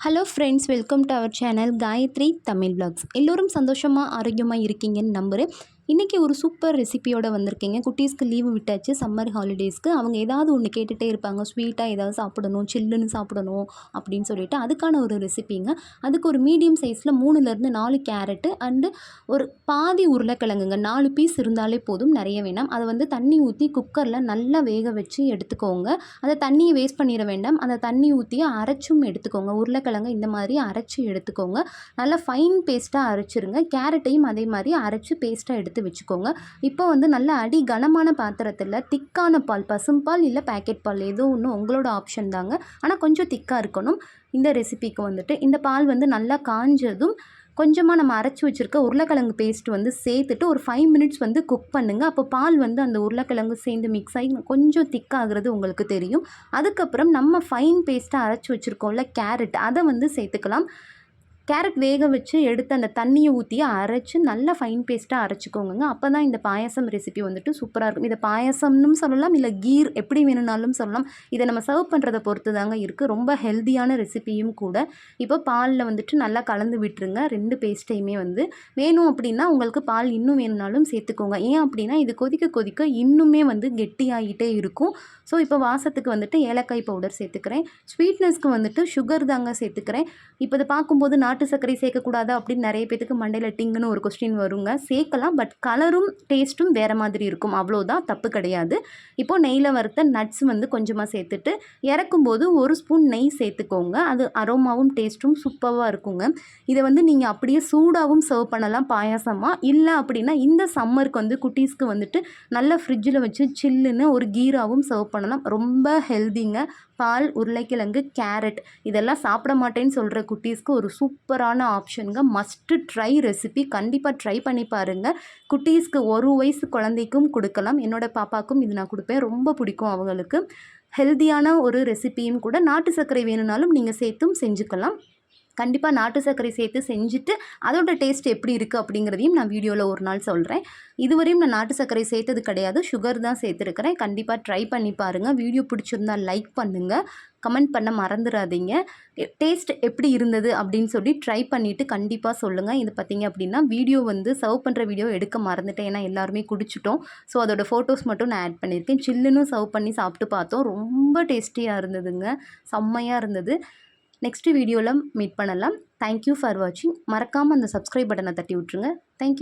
Hello friends welcome to our channel Gayathri Tamil blogs எல்லோரும் சந்தோஷமாக ஆரோக்கியமாக இருக்கீங்கன்னு நம்புகிறேன் இன்றைக்கி ஒரு சூப்பர் ரெசிபியோடு வந்திருக்கீங்க. குட்டீஸ்க்கு லீவு விட்டாச்சு சம்மர் ஹாலிடேஸ்க்கு அவங்க ஏதாவது ஒன்று கேட்டுகிட்டே இருப்பாங்க. ஸ்வீட்டாக ஏதாவது சாப்பிடணும் சில்லுன்னு சாப்பிடணும் அப்படின்னு சொல்லிட்டு அதுக்கான ஒரு ரெசிபிங்க அதுக்கு ஒரு மீடியம் சைஸில் மூணுலேருந்து நாலு கேரட்டு அண்டு ஒரு பாதி உருளைக்கிழங்குங்க. நாலு பீஸ் இருந்தாலே போதும் நிறைய வேணாம். அதை வந்து தண்ணி ஊற்றி குக்கரில் நல்லா வேக வச்சு எடுத்துக்கோங்க. அந்த தண்ணியை வேஸ்ட் பண்ணிட வேண்டாம். அந்த தண்ணி ஊற்றி அரைச்சும் எடுத்துக்கோங்க. உருளைக்கிழங்கு இந்த மாதிரி அரைச்சி எடுத்துக்கோங்க. நல்லா ஃபைன் பேஸ்ட்டாக அரைச்சிருங்க. கேரட்டையும் அதே மாதிரி அரைச்சி பேஸ்ட்டாக எடுத்து வச்சுக்கோங்க. இப்போ வந்து நல்ல அடி கனமான பாத்திரத்தில் திக்கான பால் பசும்பால் இல்லை பேக்கெட் பால் ஏதோ ஒன்று உங்களோட ஆப்ஷன் தாங்க. ஆனால் கொஞ்சம் திக்காக இருக்கணும். இந்த ரெசிபிக்கு வந்துட்டு இந்த பால் வந்து நல்லா காஞ்சதும் கொஞ்சமாக நம்ம அரைச்சி வச்சுருக்க உருளைக்கிழங்கு பேஸ்ட் வந்து சேர்த்துட்டு ஒரு ஃபைவ் மினிட்ஸ் வந்து குக் பண்ணுங்கள் அப்போ பால் வந்து அந்த உருளைக்கிழங்கு சேர்ந்து மிக்ஸ் ஆகி கொஞ்சம் திக்காகிறது உங்களுக்கு தெரியும். அதுக்கப்புறம் நம்ம ஃபைன் பேஸ்ட்டாக அரைச்சி வச்சுருக்கோம்ல கேரட் அதை வந்து சேர்த்துக்கலாம். கேரட் வேக வச்சு எடுத்து அந்த தண்ணியை ஊற்றி அரைச்சி நல்லா ஃபைன் பேஸ்ட்டாக அரைச்சிக்கோங்க அப்போ தான் இந்த பாயசம் ரெசிபி வந்துட்டு சூப்பராக இருக்கும். இதை பாயசம்னு சொல்லலாம் இல்லை கீர் எப்படி வேணும்னாலும் சொல்லலாம். இதை நம்ம சர்வ் பண்ணுறதை பொறுத்து தாங்க இருக்குது ரொம்ப ஹெல்த்தியான ரெசிபியும் கூட. இப்போ பாலில் வந்துட்டு நல்லா கலந்து விட்டுருங்க. ரெண்டு பேஸ்ட்டையுமே வந்து. வேணும் அப்படின்னா உங்களுக்கு பால் இன்னும் வேணும்னாலும் சேர்த்துக்கோங்க. ஏன் அப்படின்னா இது கொதிக்க கொதிக்க இன்னுமே வந்து கெட்டியாகிட்டே இருக்கும். ஸோ இப்போ வாசத்துக்கு வந்துட்டு ஏலக்காய் பவுடர் சேர்த்துக்கிறேன். ஸ்வீட்னஸ்க்கு வந்துட்டு சுகர் தாங்க சேர்த்துக்கிறேன். இப்போ இதை பார்க்கும்போது நாட்டு நாட்டு சர்க்கரை சேர்க்கக்கூடாது அப்படின்னு நிறைய பேத்துக்கு மண்டையில் டிங்குன்னு ஒரு கொஸ்டின் வருங்க. சேர்க்கலாம் பட் கலரும் டேஸ்ட்டும் வேறு மாதிரி இருக்கும். அவ்வளோதான் தப்பு கிடையாது. இப்போது நெய்யில் வறுத்த நட்ஸ் வந்து கொஞ்சமாக சேர்த்துட்டு இறக்கும்போது ஒரு ஸ்பூன் நெய் சேர்த்துக்கோங்க. அது அரோமாவும் டேஸ்ட்டும் சூப்பராக இருக்குங்க. இதை வந்து நீங்கள் அப்படியே சூடாகவும் சர்வ் பண்ணலாம் பாயாசமாக இல்லை அப்படின்னா இந்த சம்மருக்கு வந்து குட்டீஸ்க்கு வந்துட்டு நல்லா ஃப்ரிட்ஜில் வச்சு சில்லுன்னு ஒரு கீராவும் சர்வ் பண்ணலாம். ரொம்ப ஹெல்திங்க பால் உருளைக்கிழங்கு கேரட் இதெல்லாம் சாப்பிட மாட்டேன்னு சொல்கிற குட்டீஸ்க்கு ஒரு சூப்பரான ஆப்ஷனுங்க. மஸ்ட்டு ட்ரை ரெசிபி கண்டிப்பாக ட்ரை பண்ணி பாருங்கள் குட்டீஸ்க்கு ஒரு வயசு குழந்தைக்கும் கொடுக்கலாம். என்னோடய பாப்பாக்கும் இது நான் கொடுப்பேன். ரொம்ப பிடிக்கும் அவங்களுக்கு. ஹெல்த்தியான ஒரு ரெசிபியும் கூட நாட்டு சர்க்கரை வேணும்னாலும் நீங்கள் சேர்த்தும் செஞ்சுக்கலாம். கண்டிப்பாக நாட்டு சர்க்கரை சேர்த்து செஞ்சுட்டு அதோட டேஸ்ட் எப்படி இருக்குது அப்படிங்கிறதையும் நான் வீடியோவில் ஒரு நாள் சொல்கிறேன் இதுவரையும் நான் நாட்டு சர்க்கரை சேர்த்தது கிடையாது. சுகர் தான் சேர்த்துருக்கிறேன். கண்டிப்பாக ட்ரை பண்ணி பாருங்கள் வீடியோ பிடிச்சிருந்தா லைக் பண்ணுங்கள் கமெண்ட் பண்ண மறந்துடாதீங்க டேஸ்ட் எப்படி இருந்தது அப்படின்னு சொல்லி ட்ரை பண்ணிவிட்டு கண்டிப்பாக சொல்லுங்கள் இது பார்த்திங்க அப்படின்னா வீடியோ வந்து சர்வ் பண்ணுற வீடியோ எடுக்க மறந்துட்டேன். ஏன்னா எல்லாருமே குடிச்சிட்டோம். ஸோ அதோட ஃபோட்டோஸ் மட்டும் நான் ஆட் பண்ணியிருக்கேன். சில்லுன்னு சர்வ் பண்ணி சாப்பிட்டு பார்த்தோம். ரொம்ப டேஸ்டியாக இருந்ததுங்க. செம்மையாக இருந்தது. நெக்ஸ்ட்டு வீடியோவில் மீட் பண்ணலாம். தேங்க்யூ ஃபார் வாட்சிங் மறக்காமல் அந்த சப்ஸ்கிரைப் பட்டனை தட்டி விட்ருங்க தேங்க்யூ